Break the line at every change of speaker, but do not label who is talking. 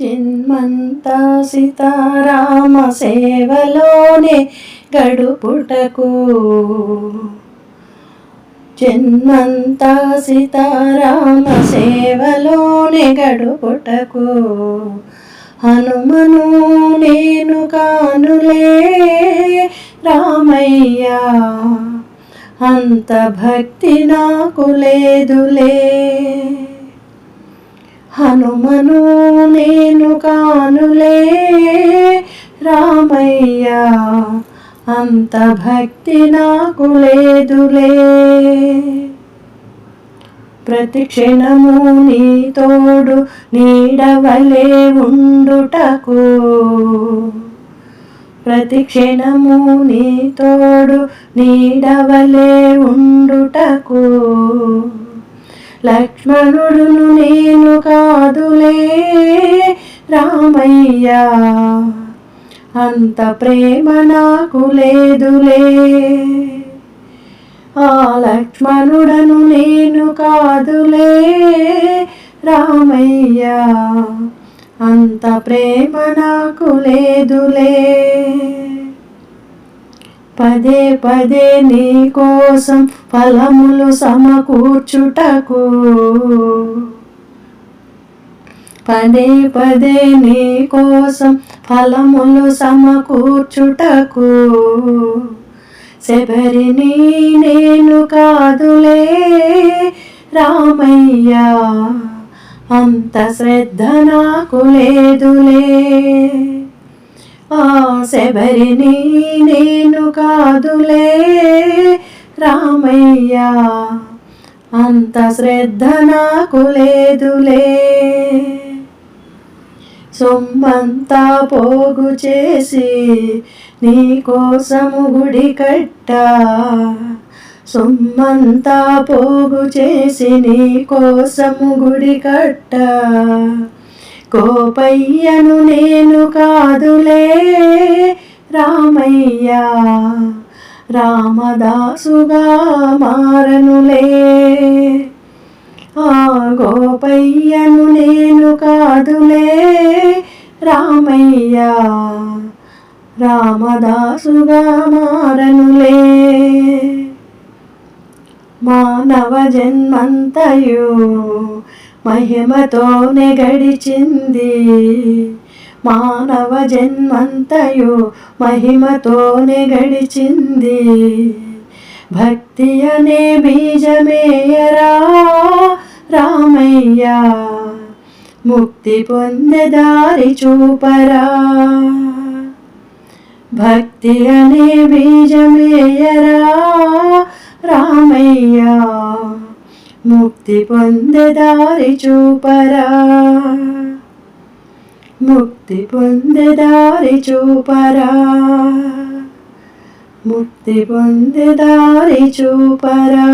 జన్మంతా సీతారామ సేవలోనే గడుపుటకు. జన్మంతా సీతారామ సేవలోనే గడుపుటకు. హనుమను నేను కానులే రామయ్యా అంత భక్తి నాకు లేదులే. హనుమను నేను కానులే రామయ్య అంత భక్తి నాకు లేదులే. ప్రతి క్షణము నీ తోడు నీడవలే ఉండుటకు. ప్రతి క్షణము నీ తోడు నీడవలే ఉండుటకు. లక్ష్మణుడును నేను కాదులే రామయ్యా. అంత ప్రేమ నాకు లేదులే. ఆ లక్ష్మణుడను నేను కాదులే రామయ్యా. అంత ప్రేమ నాకు లేదులే. పదే పదే నీ కోసం ఫలములు సమకూర్చుటకు. పదే పదే నీ కోసం ఫలములు సమకూర్చుటకు. శబరిని నేను కాదులే రామయ్యా అంత శ్రద్ధ నాకు లేదులే. శబరిని నేను కాదులే రామయ్యా. అంత శ్రద్ధ నాకు లేదులే. సొమ్మంతా పోగు చేసి నీ కోసము గుడి కట్ట. సొమ్మంతా పోగు చేసి నీ కోసము గుడి కట్ట. కోపయ్యను నేను కాదులే రామయ్య. రామదాసుగా మారనులే. ఆ గోపయ్యను నేను కాదులే రామయ్య. రామదాసుగా మారనులే. మానవ జన్మంతయు మహిమతోనే గడిచింది. మానవ జన్మంతయు మహిమతోనే గడిచింది. భక్తి అనే బీజమేయరా రామయ్యా. ముక్తి పొందే దారి చూపరా. భక్తి అనే బీజమేయరా రామయ్యా. ముక్తి పొందేదారి చూపరా ముక్తి పొందేదారి చూపరా ముక్తి పొందేదారి చూపరా